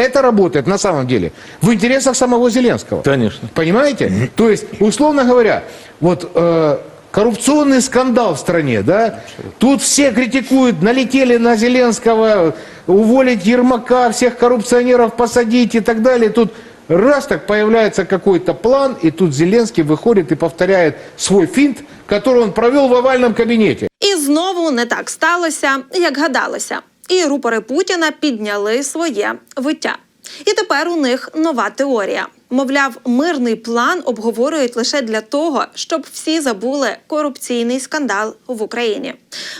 это работает на самом деле в интересах самого Зеленского. Конечно. Понимаете? То есть, условно говоря, вот э, коррупционный скандал в стране, да? Тут все критикуют, налетели на Зеленского, уволить Ермака, всех коррупционеров посадить и так далее. Тут раз так появляется какой-то план, и тут Зеленский выходит и повторяет свой финт, который он провел в овальном кабинете. І знову не так сталося, як гадалося. І рупори Путіна підняли своє виття. І тепер у них нова теорія. Мовляв, мирний план обговорюють лише для того, щоб всі забули корупційний скандал в Україні.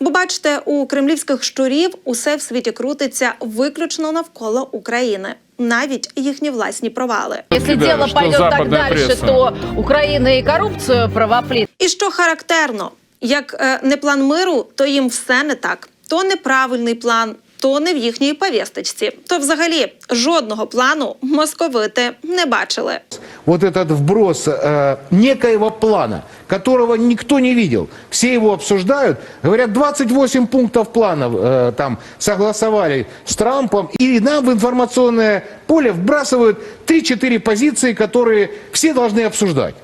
Бо бачите, у кремлівських щурів усе в світі крутиться виключно навколо України, навіть їхні власні провали. Если Да, дело так пресса. то Украина и коррупцию правоплит. І що характерно, як е, не план миру, то їм все не так То неправильний план, то не в їхній повісточці. То взагалі жодного плану московити не бачили. вот этот вброс э, некоего плана, которого никто не видел. Все его обсуждают. Говорят, 28 пунктов планов э, там согласовали с Трампом. И нам в информационное поле вбрасывают 3-4 позиции, которые все должны обсуждать.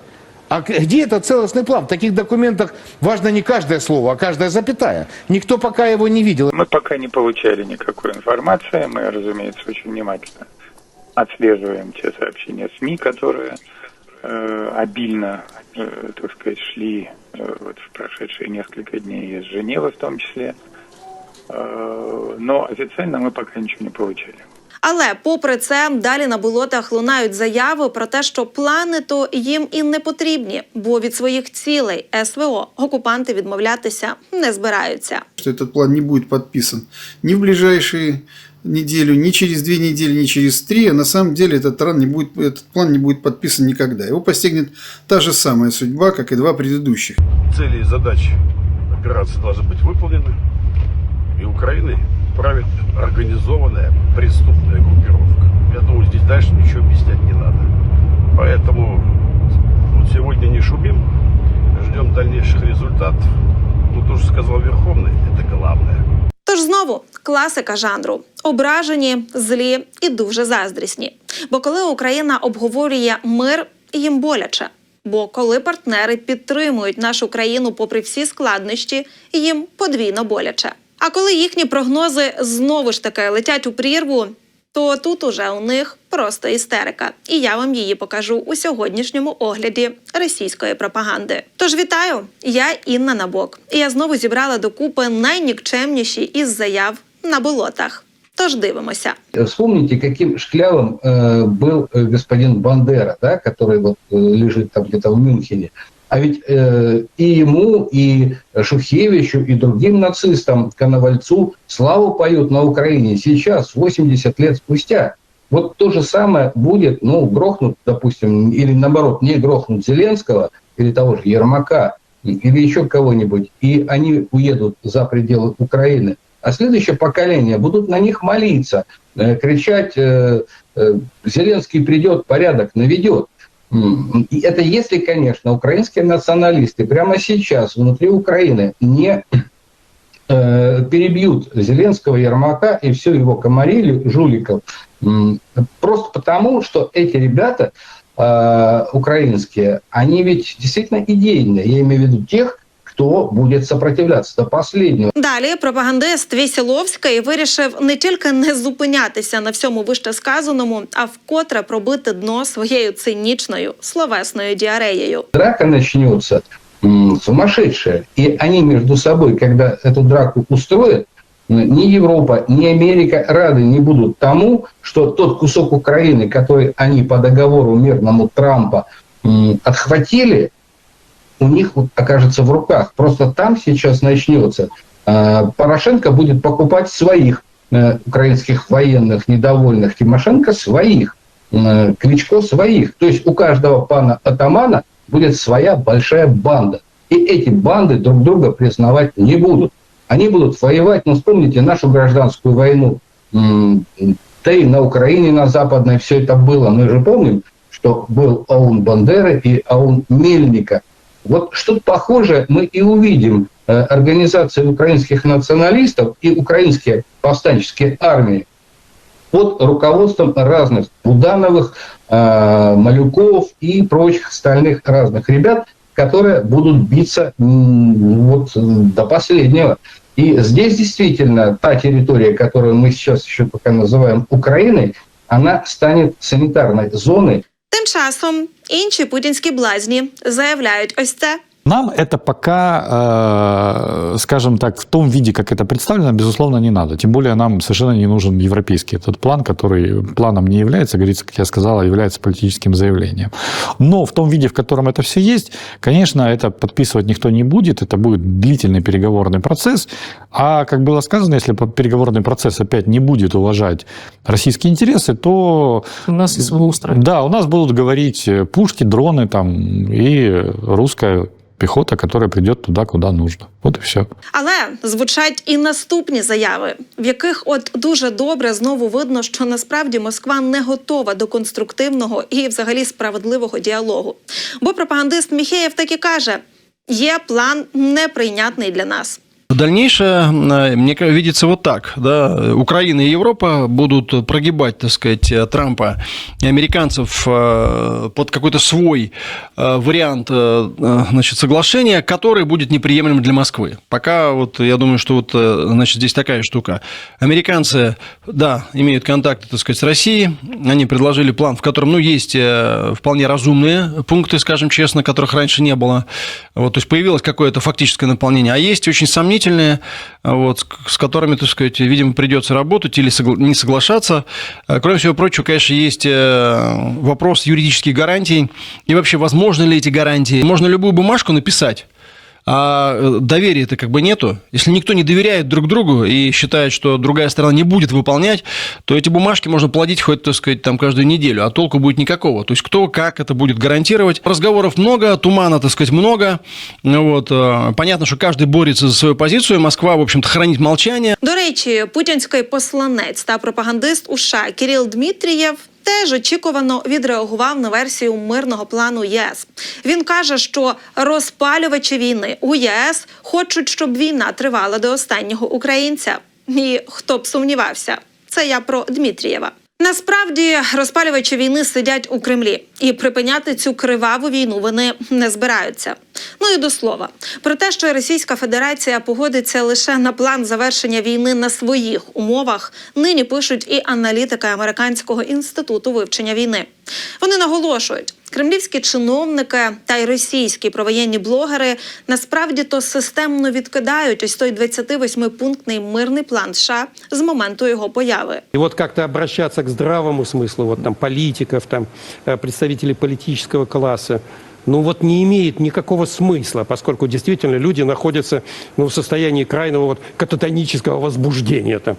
А где этот целостный план? В таких документах важно не каждое слово, а каждая запятая. Никто пока его не видел. Мы пока не получали никакой информации. Мы, разумеется, очень внимательно отслеживаем те сообщения СМИ, которые э, обильно, э, так сказать, шли э, вот в прошедшие несколько дней из Женевы в том числе. Э, но официально мы пока ничего не получали. Але попри це, далі на болотах лунають заяви про те, що плани то їм і не потрібні, бо від своїх цілей СВО окупанти відмовлятися не збираються. что этот план не будет подписан ни в ближайшие неделю, ни через две недели, ни через три. А на самом деле этот план не будет, этот план не будет подписан никогда. Его постигнет та же самая судьба, как и два предыдущих. цели и задачи операции должны быть выполнены, и Украиной правит организованная преступная группировка. Я думаю, здесь дальше ничего объяснять не надо. Поэтому вот сегодня не шумим, ждем дальнейших результатов. Ну, то, что сказал Верховный, это главное. Тож знову класика жанру: ображені, злі і дуже заздрісні. Бо коли Україна обговорює мир, їм боляче. Бо коли партнери підтримують нашу країну попри всі складнощі, їм подвійно боляче. А коли їхні прогнози знову ж таки летять у прірву, то тут уже у них просто істерика. І я вам її покажу у сьогоднішньому огляді російської пропаганди. Тож вітаю! Я Інна Набок. І я знову зібрала докупи найнікчемніші із заяв на болотах. Тож дивимося. Вспомните, каким шклявым э, был э, господин Бандера, да, который вот э, лежит там где-то в Мюнхене. А ведь э, и ему, и Шухевичу, и другим нацистам, Коновальцу славу поют на Украине сейчас, 80 лет спустя. Вот то же самое будет, ну, грохнут, допустим, или наоборот, не грохнут Зеленского, или того же Ермака, или еще кого-нибудь, и они уедут за пределы Украины. А следующее поколение будут на них молиться, э, кричать, э, э, Зеленский придет, порядок наведет. И это если, конечно, украинские националисты прямо сейчас внутри Украины не э, перебьют Зеленского, Ермака и всю его комарилью, жуликов. Просто потому, что эти ребята э, украинские, они ведь действительно идейные. Я имею в виду тех, кто будет сопротивляться до последнего. Далі пропагандист Вісіловський вирішив не тільки не зупинятися на всьому вище сказаному, а вкотре пробити дно своєю цинічною словесною діареєю. драка начнется м, сумасшедшая. И они между собой, когда эту драку устроят, м, ни Европа, ни Америка рады не будут тому, что тот кусок Украины, который они по договору мирному Трампа м, отхватили, у них окажется в руках. Просто там сейчас начнется. А, Порошенко будет покупать своих э, украинских военных недовольных, Тимошенко своих, э, Кличко своих. То есть у каждого пана атамана будет своя большая банда. И эти банды друг друга признавать не будут. Они будут воевать, ну вспомните нашу гражданскую войну. Да и на Украине, на Западной все это было. Мы же помним, что был аун Бандеры и аун Мельника. Вот что-то похожее мы и увидим. Э, Организации украинских националистов и украинские повстанческие армии под руководством разных Будановых, э, Малюков и прочих остальных разных ребят, которые будут биться вот, м, до последнего. И здесь действительно та территория, которую мы сейчас еще пока называем Украиной, она станет санитарной зоной, Тим часом інші путінські блазні заявляють ось це. Нам это пока, э, скажем так, в том виде, как это представлено, безусловно, не надо. Тем более нам совершенно не нужен европейский этот план, который планом не является, говорится, как я сказал, является политическим заявлением. Но в том виде, в котором это все есть, конечно, это подписывать никто не будет, это будет длительный переговорный процесс. А, как было сказано, если переговорный процесс опять не будет уважать российские интересы, то У нас устраивает. да, у нас будут говорить пушки, дроны там и русская пехота, которая прийде туди, куди нужно. От і все. Але звучать і наступні заяви, в яких от дуже добре знову видно, що насправді Москва не готова до конструктивного і взагалі справедливого діалогу. Бо пропагандист Міхеєв так і каже: є план неприйнятний для нас. Дальнейшее, э, мне видится вот так. Да? Украина и Европа будут прогибать, так сказать, э, Трампа и американцев э, под какой-то свой вариант значит, соглашения, который будет неприемлем для Москвы. Пока вот я думаю, что вот значит, здесь такая штука. Американцы, да, имеют контакты, так сказать, с Россией. Они предложили план, в котором, ну, есть вполне разумные пункты, скажем честно, которых раньше не было. Вот, то есть появилось какое-то фактическое наполнение. А есть очень сомнительные, вот, с- которыми, так сказать, видимо, придется работать или согла- не соглашаться. А, Кроме всего прочего, конечно, есть э, вопрос юридических гарантий. И вообще, возможны ли эти гарантии? Можно любую бумажку написать. А э, доверия-то как бы нету. Если никто не доверяет друг другу и считает, что другая сторона не будет выполнять, то эти бумажки можно плодить хоть, так сказать, там каждую неделю, а толку будет никакого. То есть кто как это будет гарантировать. Разговоров много, тумана, так сказать, много. Ну Вот. э, Понятно, что каждый борется за свою позицию. Москва, в общем-то, хранит молчание. До речі, путінський посланець та пропагандист у США Кіріл Дмитрієв теж очікувано відреагував на версію мирного плану ЄС. Він каже, що розпалювачі війни у ЄС хочуть, щоб війна тривала до останнього українця. І хто б сумнівався, це я про Дмитрієва. Насправді розпалювачі війни сидять у Кремлі і припиняти цю криваву війну вони не збираються. Ну і до слова про те, що Російська Федерація погодиться лише на план завершення війни на своїх умовах, нині пишуть і аналітики американського інституту вивчення війни. Вони наголошують. Кремлівські чиновники та й російські провоєнні блогери насправді то системно відкидають ось той 28-пунктний мирний план США з моменту його появи. И вот как-то обращаться к здравому смыслу, вот там политиков, там э, представителей политического класса, ну вот не имеет никакого смысла, поскольку действительно люди находятся ну, в состоянии крайнего вот кататонического возбуждения там.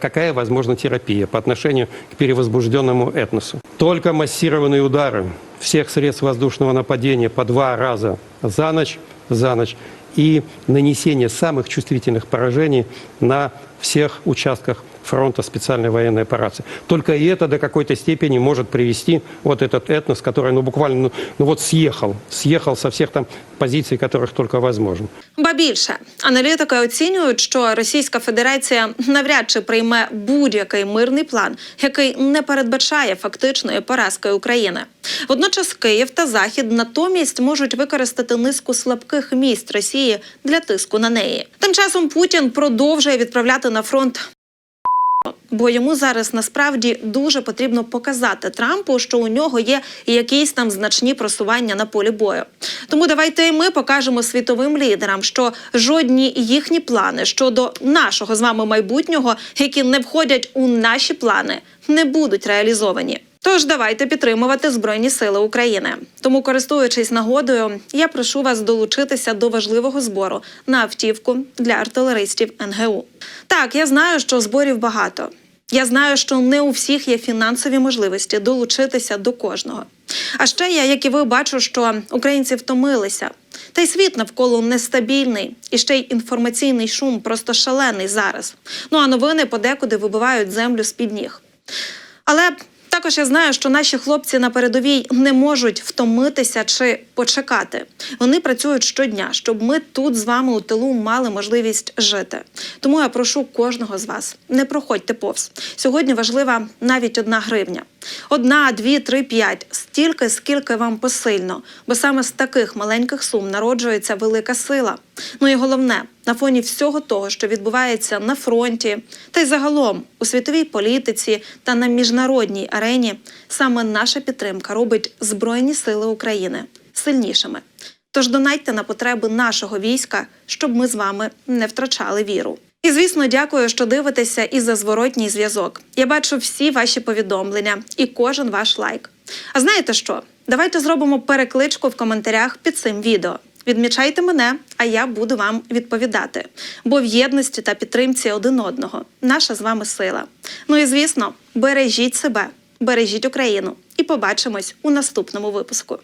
Какая возможна терапия по отношению к перевозбужденному этносу? Только массированные удары всех средств воздушного нападения по два раза за ночь, за ночь и нанесение самых чувствительных поражений на всех участках фронта специальной военной операции. Только и это до какой-то степени может привести вот этот этнос, который ну, буквально ну, ну вот съехал, съехал со всех там позиций, которых только возможно. Ба більше аналітики оцінюють, що Російська Федерація навряд чи прийме будь-який мирний план, який не передбачає фактичної поразки України. Водночас Київ та Захід натомість можуть використати низку слабких місць Росії для тиску на неї. Тим часом Путін продовжує відправляти на фронт Бо йому зараз насправді дуже потрібно показати Трампу, що у нього є якісь там значні просування на полі бою. Тому давайте і ми покажемо світовим лідерам, що жодні їхні плани щодо нашого з вами майбутнього, які не входять у наші плани, не будуть реалізовані. Тож давайте підтримувати Збройні Сили України. Тому, користуючись нагодою, я прошу вас долучитися до важливого збору на автівку для артилеристів НГУ. Так, я знаю, що зборів багато. Я знаю, що не у всіх є фінансові можливості долучитися до кожного. А ще я, як і ви, бачу, що українці втомилися. Та й світ навколо нестабільний, і ще й інформаційний шум просто шалений зараз. Ну а новини подекуди вибивають землю з під ніг. Але Також я знаю, що наші хлопці на передовій не можуть втомитися чи почекати. Вони працюють щодня, щоб ми тут з вами у тилу мали можливість жити. Тому я прошу кожного з вас: не проходьте повз. Сьогодні важлива навіть одна гривня. Одна, дві, три, п'ять стільки, скільки вам посильно, бо саме з таких маленьких сум народжується велика сила. Ну і головне, на фоні всього того, що відбувається на фронті, та й загалом у світовій політиці та на міжнародній арені, саме наша підтримка робить Збройні Сили України сильнішими. Тож донайте на потреби нашого війська, щоб ми з вами не втрачали віру. І звісно, дякую, що дивитеся і за зворотній зв'язок. Я бачу всі ваші повідомлення і кожен ваш лайк. А знаєте що? Давайте зробимо перекличку в коментарях під цим відео. Відмічайте мене, а я буду вам відповідати. Бо в єдності та підтримці один одного наша з вами сила. Ну і звісно, бережіть себе, бережіть Україну і побачимось у наступному випуску.